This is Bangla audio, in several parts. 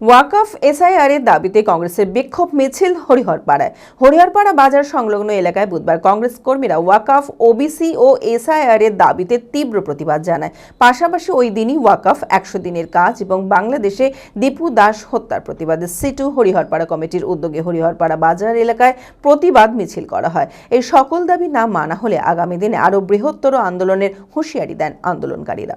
ওয়াকফ এসআইআর এর দাবিতে কংগ্রেসের বিক্ষোভ মিছিল হরিহরপাড়ায়। হরিহরপাড়া বাজার সংলগ্ন এলাকায় বুধবার কংগ্রেস কর্মীরা ওয়াকফ ওবিসি ও এসআইআর এর দাবিতে তীব্র প্রতিবাদ জানায়। পাশাপাশি ওই দিনই ওয়াকফ একশো দিনের কাজ এবং বাংলাদেশে দীপু দাস হত্যার প্রতিবাদে সিটু হরিহরপাড়া কমিটির উদ্যোগে হরিহরপাড়া বাজার এলাকায় প্রতিবাদ মিছিল করা হয়। এই সকল দাবি না মানা হলে আগামী দিনে আরও বৃহত্তর আন্দোলনের হুঁশিয়ারি দেন আন্দোলনকারীরা।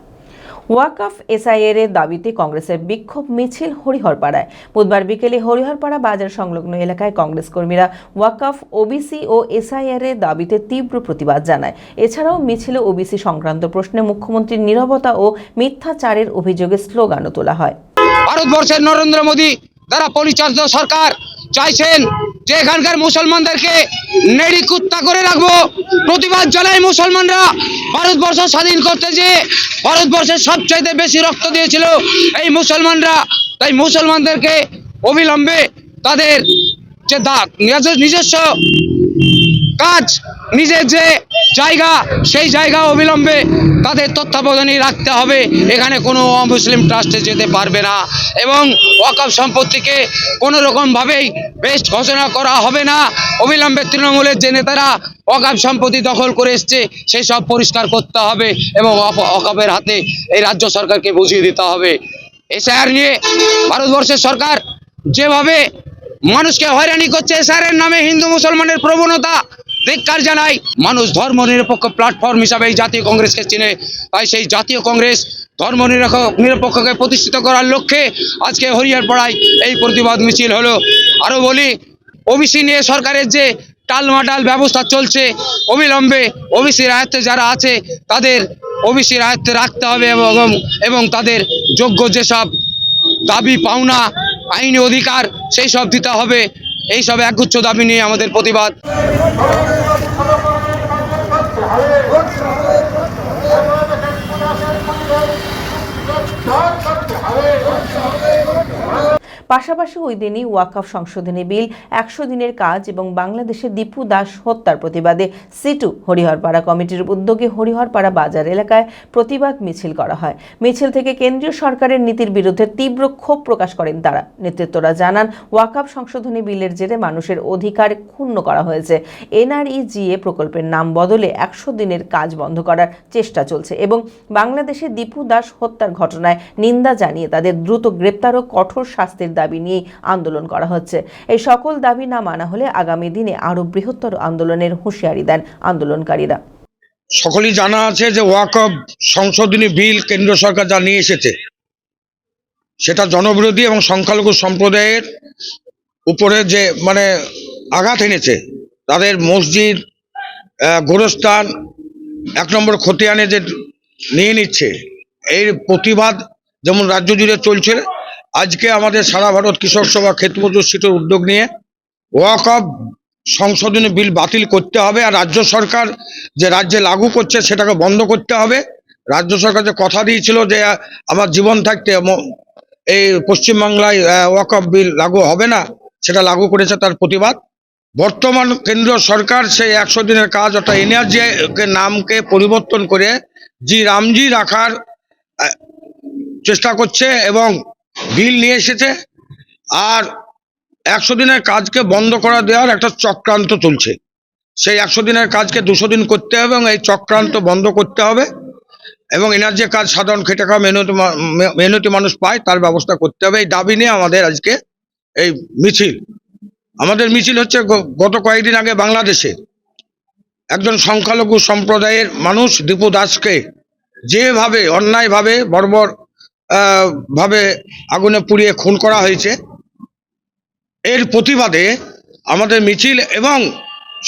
ওয়াকফ এসআইআর এর দাবিতে কংগ্রেসের বিক্ষোভ মিছিল হরিহরপাড়ায়। বুধবার বিকেলে হরিহরপাড়া বাজার সংলগ্ন এলাকায় কংগ্রেস কর্মীরা ওয়াকফ, ওবিসি ও এসআইআর এর দাবিতে তীব্র প্রতিবাদ জানায়। এছাড়াও মিছিলে ওবিসি সংক্রান্ত প্রশ্নে মুখ্যমন্ত্রীর নীরবতা ও মিথ্যাচারের অভিযোগে স্লোগানও তোলা হয়। ভারতবর্ষের নরেন্দ্র মোদী দ্বারা পরিচালিত সরকার চাইছেন যে এখানকার মুসলমানদেরকে নেড়ি কুত্তা করে রাখব। প্রতিবাদ জানাই মুসলমানরা। ভারতবর্ষ স্বাধীন করতে যে ভারতবর্ষের সবচাইতে বেশি রক্ত দিয়েছিল এই মুসলমানরা, তাই মুসলমানদেরকে অবিলম্বে তাদের যে দাগ, নিজস্ব- নিজস্ব কাজ, নিজের যে জায়গা, সেই জায়গা অবিলম্বে তাদের তত্ত্বাবধানে রাখতে হবে। এখানে কোনো অমুসলিম ট্রাস্টে যেতে পারবে না। এবং ওয়াকফ সম্পত্তিকে কোনো রকমভাবেই বেস্ট ঘোষণা করা হবে না। অবিলম্বে তৃণমূলের যে নেতারা ওয়াকফ সম্পত্তি দখল করে এসছে, সেই সব পরিষ্কার করতে হবে এবং ওয়াকফের হাতে এই রাজ্য সরকারকে বুঝিয়ে দিতে হবে। এসআর নিয়ে ভারতবর্ষের সরকার যেভাবে মানুষকে হয়রানি করছে এসআরের নামে হিন্দু মুসলমানের প্রবণতা ধিক্কার জানাই, মানুষ ধর্ম নিরপেক্ষ প্ল্যাটফর্ম হিসাবে এই জাতীয় কংগ্রেসকে চিনে। তাই সেই জাতীয় কংগ্রেস ধর্ম নিরপেক্ষ- নিরপেক্ষকে প্রতিষ্ঠিত করার লক্ষ্যে আজকে হরিয়ারপাড়ায় এই প্রতিবাদ মিছিল হলো। আরও বলি, ওবিসি নিয়ে সরকারের যে টালমাটাল ব্যবস্থা চলছে, অবিলম্বে ওবিসির আয়ত্তে যারা আছে, তাদের ওবিসির আয়ত্তে রাখতে হবে এবং এবং তাদের যোগ্য যেসব দাবি, পাওনা, আইনি অধিকার, সেই সব দিতে হবে। এই সব একগুচ্ছ দাবি নিয়ে আমাদের প্রতিবাদ পাশাপাশি ওই দিনই ওয়াকফ সংশোধনী বিল, একশো দিনের কাজ এবং বাংলাদেশে দীপু দাস হত্যার প্রতিবাদে সিটু হরিহরপাড়া কমিটির উদ্যোগে হরিহরপাড়া বাজার এলাকায় প্রতিবাদ মিছিল করা হয়। মিছিল থেকে কেন্দ্রীয় সরকারের নীতির বিরুদ্ধে তীব্র ক্ষোভ প্রকাশ করেন তারা। নেতৃত্বরা জানান, ওয়াকফ সংশোধনী বিলের জেরে মানুষের অধিকার ক্ষুণ্ণ করা হয়েছে। এনআরইজিএ প্রকল্পের নাম বদলে একশো দিনের কাজ বন্ধ করার চেষ্টা চলছে এবং বাংলাদেশে দীপু দাস হত্যার ঘটনায় নিন্দা জানিয়ে তাদের দ্রুত গ্রেপ্তার ও কঠোর শাস্তির দাবি নিয়েই আন্দোলন করা হচ্ছে। এই সকল দাবি না মানা হলে আগামী দিনে আরও বৃহত্তর আন্দোলনের হুঁশিয়ারি দেন আন্দোলনকারীরা। সকলেই জানা আছে যে ওয়াকফ সংশোধনী বিল কেন্দ্র সরকার যা নিয়ে এসেছে, সেটা জনবিরোধী এবং সংখ্যালঘু সম্প্রদায়ের উপরে যে মানে আঘাত এনেছে, তাদের মসজিদ গোরস্থান, এক নম্বর খতিয়ানে যে নিয়ে নিচ্ছে, এর প্রতিবাদ যেমন রাজ্য জুড়ে চলছে আজকে আমাদের সারা ভারত কৃষক সভা ক্ষেতমজুর সিটের উদ্যোগ নিয়ে ওয়াকফ সংশোধনী বিল বাতিল করতে হবে আর রাজ্য সরকার যে রাজ্যে লাগু করছে সেটাকে বন্ধ করতে হবে। রাজ্য সরকার যে কথা দিয়েছিল যে আমার জীবন থাকতে এই পশ্চিমবাংলায় ওয়াকফ বিল লাগু হবে না, সেটা লাগু করেছে তার প্রতিবাদ। বর্তমান কেন্দ্র সরকার সেই একশো দিনের কাজ অর্থাৎ এনআরজি নামকে পরিবর্তন করে জি রামজি রাখার চেষ্টা করছে এবং বিল নিয়ে এসেছে আর একশো দিনের কাজকে বন্ধ করা দেওয়ার একটা চক্রান্ত চলছে। সেই একশো দিনের কাজকে দুশো দিন করতে হবে এবং এই চক্রান্ত বন্ধ করতে হবে এবং এনার যে কাজ সাধারণ খেটে খাওয়া মেহনতি মেহনতি মানুষ পায়, তার ব্যবস্থা করতে হবে। এই দাবি নিয়ে আমাদের আজকে এই মিছিল। আমাদের মিছিল হচ্ছে গত কয়েকদিন আগে বাংলাদেশে একজন সংখ্যালঘু সম্প্রদায়ের মানুষ দীপু দাসকে যেভাবে, অন্যায়ভাবে বর্বর ভাবে আগুনে পুড়িয়ে খুন করা হয়েছে। এর প্রতিবাদে আমাদের মিছিল এবং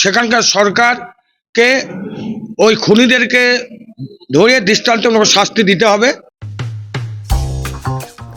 সেখানকার সরকারকে ওই খুনিদেরকে ধরে দৃষ্টান্তমূলক শাস্তি দিতে হবে।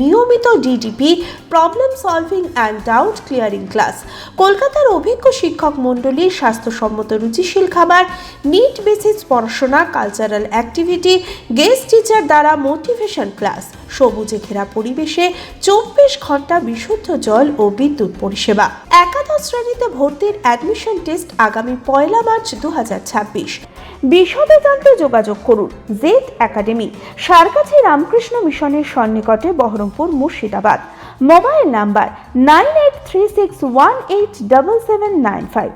নিয়মিত DDP problem solving and doubt clearing class কলকাতার অভিজ্ঞ শিক্ষক মণ্ডলীর স্বাস্থ্যসম্মত রুচিশীল খাবার নিট বেসিস পড়াশোনা কালচারাল অ্যাক্টিভিটি গেস্ট টিচার দ্বারা মোটিভেশন ক্লাস সবুজে ঘেরা পরিবেশে চব্বিশ ঘণ্টা বিশুদ্ধ জল ও বিদ্যুৎ পরিষেবা। একাদশ শ্রেণীতে ভর্তির অ্যাডমিশন টেস্ট আগামী পয়লা মার্চ দু বিশদে জানতে যোগাযোগ করুন জেড একাডেমি সারকাছি রামকৃষ্ণ মিশনের সন্নিকটে Baharampur Murshidabad. Mobile number nine eight three six one eight double seven nine five.